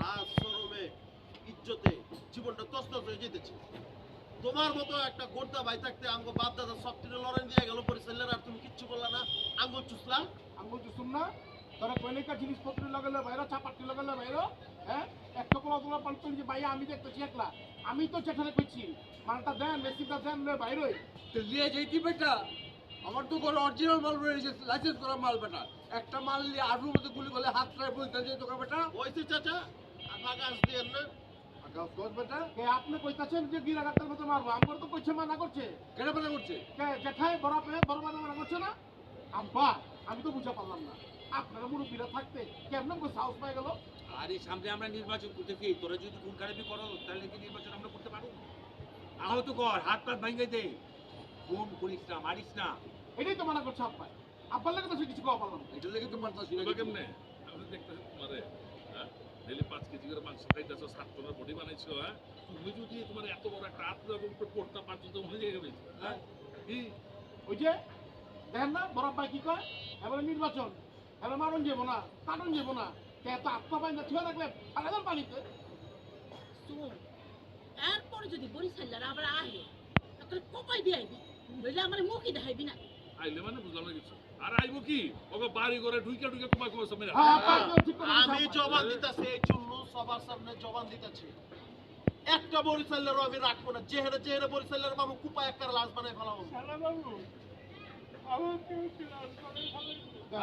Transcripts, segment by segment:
লাশ শরমে ইজ্জতে জীবনটা তস্তস হয়ে যেতেছে। তোমার মতো একটা গোর্দা ভাই থাকতে আমগো বাপ দাদা সব লড়াই দিয়ে গেল পরিচালের আর তুমি কিচ্ছু বললা না। আঙ্গুল চুসলা আঙ্গুল চুষুম না। তোরা কইলেকা জিনিসপত্র লাগালে বাইরে চাপাটি লাগালে বাইরে হ্যাঁ? একটা কোনো তোলা পাল্টন যে ভাই আমি দেখতেছি একলা আমি তো যেখানে কইছি মালটা দেন মেশিনটা দেন রে বাইরে তো নিয়ে যাইতি বেটা। আমার তো কোনো অরিজিনাল মাল রয়েছে লাইসেন্স করা মাল বেটা। একটা মাল নিয়ে আলুর মধ্যে গুলি করলে হাত প্রায় বলতে যে তোকে বেটা। ওইসি চাচা। আগাস দিয়ে না। আগাও তোর বেটা? কে আপনি কইতাছেন যে গিরা গাতের মতো মারবো? আমার তো কইছে মানা করছে। কেন মানা করছে? কে জেঠাই বড় পেয়ে বড় মানা মানা করছে না? আব্বা আমি তো বুঝা পারলাম না। আপনারা মুরব্বীরা থাকতে কেমন করে সাহস পাই গেল? আর সামনে আমরা নির্বাচন করতেছি তোরা যদি খুন খারাপি করো তাহলে কি নির্বাচন আমরা করতে পারব? আহত কর হাত পাত ভাঙে দে। খুন করিস না মারিস না। এটাই তো মানা করছে আব্বা আব্বার লাগে তো সে কিছু কওয়া পারলাম এটা লেগে তো কেমনে আমি দেখতেছি তোমারে ডেলি পাঁচ কেজি করে মাংস খাইতেছো সাত টনের বডি বানাইছো হ্যাঁ? তুমি যদি তোমার এত বড় একটা আত্মা উপরে পড়তে পারছ তো হয়ে যাবে হ্যাঁ? কি? ওই যে দেখেন না বড় ভাই কি কয়? এবারে নির্বাচন এবার মারণ যাব না কাটন যাব না। এত আত্মা পাই না ছুঁয়ে থাকলে ফেলে পানিতে। এরপরে যদি বরিশাল্লার আবার আহে তাহলে কপাই দিয়ে আইবি। নইলে আমার মুখই দেখাইবি না। আইলে মানে বুঝলাম না কিছু। আর আইবো কি? ওকে বাড়ি করে ঢুকে ঢুকে। হ্যাঁ, ঠিক কথা আমি আব্বা। দিতেছি এই সবার সামনে জবান দিতেছি। একটা বরিশালেরও আমি রাখব না। যেহেরে যেহেরে বরিশালের বাবু কুপা একটা লাশ বানাই ফেলাবো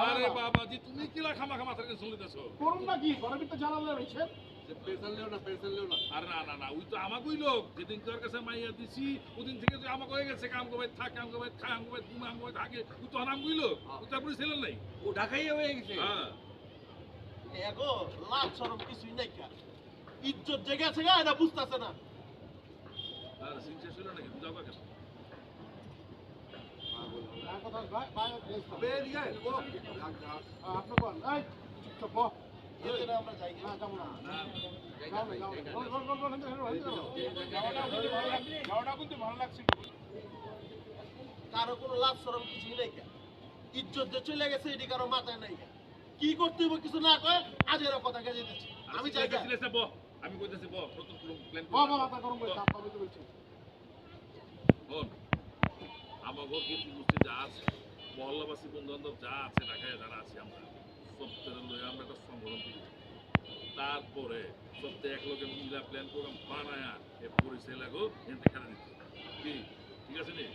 আরে বাবাজি তুমি কি খামা খামা থেকে শুনতেছো করুন না কি ঘরের ভিতরে জানালে রয়েছে। ও ঢাকাই হয়ে গেছে। হ্যাঁ। এগো লাভ সরম কিছুই নাই কা ইজ্জত জেগে আছে গা এটা বুঝতেছে না আর সিনসে ছিল নাকি বুঝাও হ্যাঁ, কোন হ্যাঁ। কারও কোনো লাভ সরম কিছুই নাই কা ইজ্জত যে চলে গেছে এটি কারও মাথায় নাই কা কি করতে হইব কিছু না কয় আজ এরা কথা কে যেতেছি আমি চাই কা? আমি কইতেছি বহ নতুন প্ল্যান বহ, বহ, মাথা গরম করে চাপ পাবে তো বলছে। শোন আমাগো কিন্তু গোষ্ঠী যা আছে। মহল্লাবাসী বন্ধু বান্ধব যা আছে ঢাকায় যারা আছে আমরা সপ্তাহে লয়ে আমরা একটা সংগঠন করি। তারপরে সপ্তাহে এক লোকের মিলা প্ল্যান প্রোগ্রাম বানায়া এ পরিচয় লাগো খেলা দিতে। কি? ঠিক আছে নি?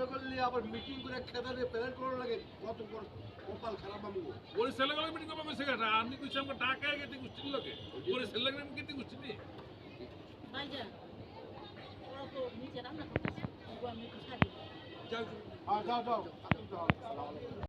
করলে আবার মিটিং করব কইছে কেটা আমি কইছি আমাকে ঢাকায় গেতে গোষ্ঠীর লোকে পরিচয় লাগলে আমি গেতে গোষ্ঠী নি ভাইজান ওরা তো নিজে রান্না করতেছে আমি একটু সাহায্য করি। যাও হ্যাঁ, যাও যাও